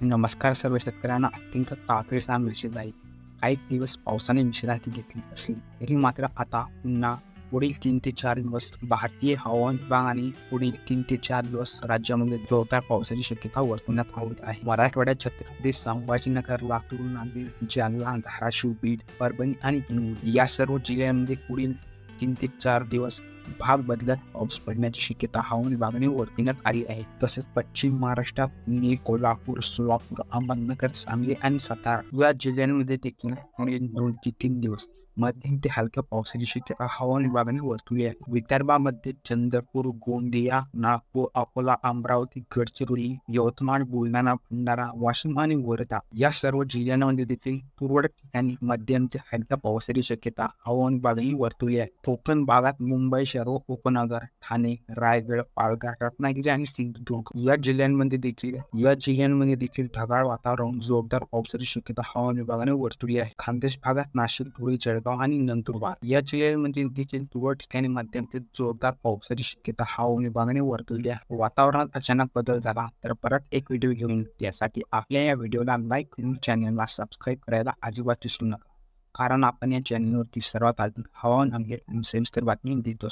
नमस्कार सर्व शेतकऱ्यांना अत्यंत तातडीचा मेसेज आहे. काही दिवस पावसाने विश्रांती घेतली असली तरी मात्र आता पुन्हा पुढील तीन ते चार दिवस भारतीय हवामान विभागाने पुढील तीन ते चार दिवस राज्यामध्ये जोरदार पावसाची शक्यता वर्तवण्यात आली आहे. मराठवाड्यात छत्रपती संभाजीनगर लातूर नांदेड जालना धाराशिव बीड परभणी आणि हिंगोली या सर्व जिल्ह्यांमध्ये पुढील तीन ते चार दिवस भाग बदलत पाऊस पडण्याची शक्यता हवामान विभागाने वर्तवण्यात आली आहे. तसेच पश्चिम महाराष्ट्रात पुणे कोल्हापूर सोलापूर अहमदनगर सांगली आणि सातारा या जिल्ह्यांमध्ये देखील दोन ते तीन दिवस मध्यम ते हलक्या पावसाची शक्यता हवामान विभागाने वर्तवली आहे. विदर्भामध्ये चंद्रपूर गोंदिया नागपूर अकोला अमरावती गडचिरोली यवतमाळ बुलढाणा भंडारा वाशिम आणि वर्धा या सर्व जिल्ह्यांमध्ये देखील तुरळक ठिकाणी मध्यम ते हलक्या पावसाची शक्यता हवामान विभागाने वर्तवली आहे. कोकण भागात मुंबई शहर व उपनगर ठाणे रायगड पालघर रत्नागिरी आणि सिंधुदुर्ग या जिल्ह्यांमध्ये देखील या जिल्ह्यांमध्ये देखील ढगाळ वातावरण जोरदार पावसाची शक्यता हवामान विभागाने वर्तवली आहे. खानदेश भागात नाशिक धुळे जळगाव आणि नंदुरबार या जिल्ह्यांमध्ये म्हणजे देखील तुरळक ठिकाणी मध्यम ते जोरदार पावसाची शक्यता हवामान विभागाने वर्तवली आहे. वातावरणात अचानक बदल झाला तर परत एक व्हिडिओ घेऊन त्यासाठी आपल्या या व्हिडिओला लाईक करून चॅनलला सबस्क्राईब करायला अजिबात विसरू नका. कारण आपण या चॅनलवरती सर्वात आधी हवामान अपडेट आणि सविस्तर बातमी देत असतो